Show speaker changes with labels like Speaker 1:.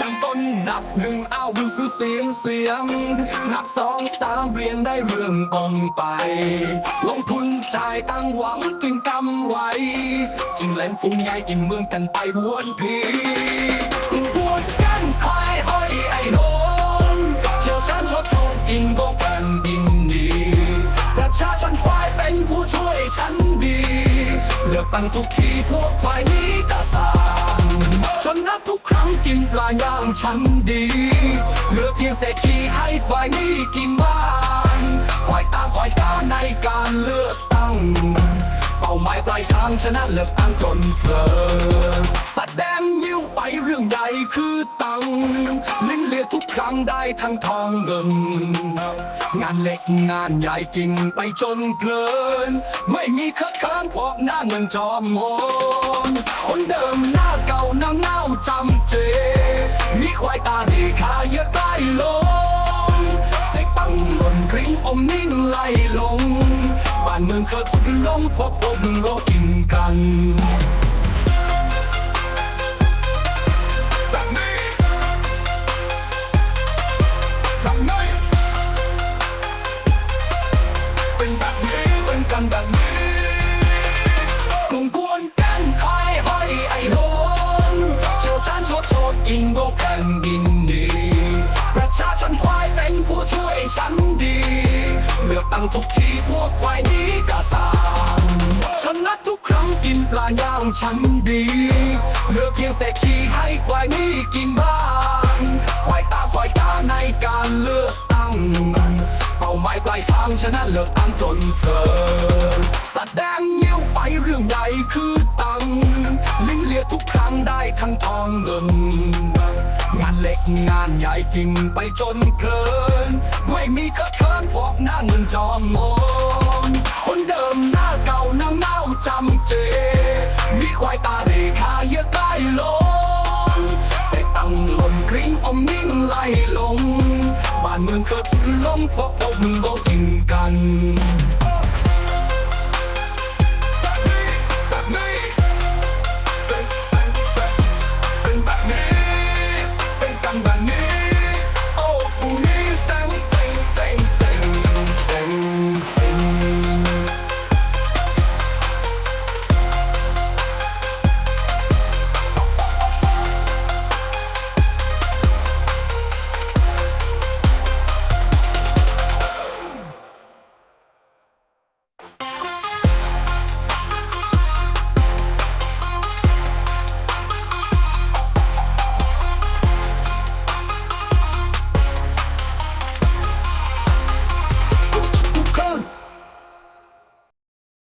Speaker 1: ตั้งต้นนับหนึ่งเอาดูสูเสียงเสียง นับสองสามเรียงได้เรื่องตรงไป ลงทุนจ่ายตั้งหวังกินกำไรจึงเล่นฟุ้งใหญ่กินเมืองกันไปวนพี เลือกตั้งทุกทีพวกควายนี้กาสางชนะทุกครั้งกินปลาย่างฉันดีเหลือเพียงเศษขี้ให้ฝ่ายนี้กินบ้างฝ่ายตาฝ่ายตาในการเลือกตั้ง เป้าหมายปลายทางชนะเลือกตั้งจนเพลิน ทั้งได้ทั้งทองเงินงานเล็กงานใหญ่กินไปจนเพลิน ไม่มีคัดค้านพราะหน้าเงินจอมโงนคนเดิมหน้าเก่าหน้าเน่าจำเจ มีควายตาดีขาเยอะใต้ลงเสกตังหล่นกริ้งอมนิ่งไหลลง บ้านเมืองเคยทุกลงพบพบโลกินกัน ฉันดี เลือกตั้งทุกทีพวกควายนี้กระสานชนะทุกครั้งกินปลาย่างฉันดีเหลือกเพียงเศษขี้ให้ควายนี้กินบ้างควายตาควายตาในการเลือกตั้งเป้าหมายปลายทางชนะเลือกตั้งจนเพลินแสดงยิ้วไปเรื่องใหญ่คือตังลิ้นเลียทุกครั้งได้ทั้งทองเงิน งานเล็กงานใหญ่กินไปจนเพลิน ไม่มีกระเทินพวกหน้าเงินจอมโงนคนเดิมหน้าเก่าหน้าเน่าจำเจ มีควายตาเรขาเยอะใต้ลงเสกตังหล่นกริ้งอมนิ่งไหลลง บ้านเมืองเคยทุนล้มพวกพวกมึงก็กินกัน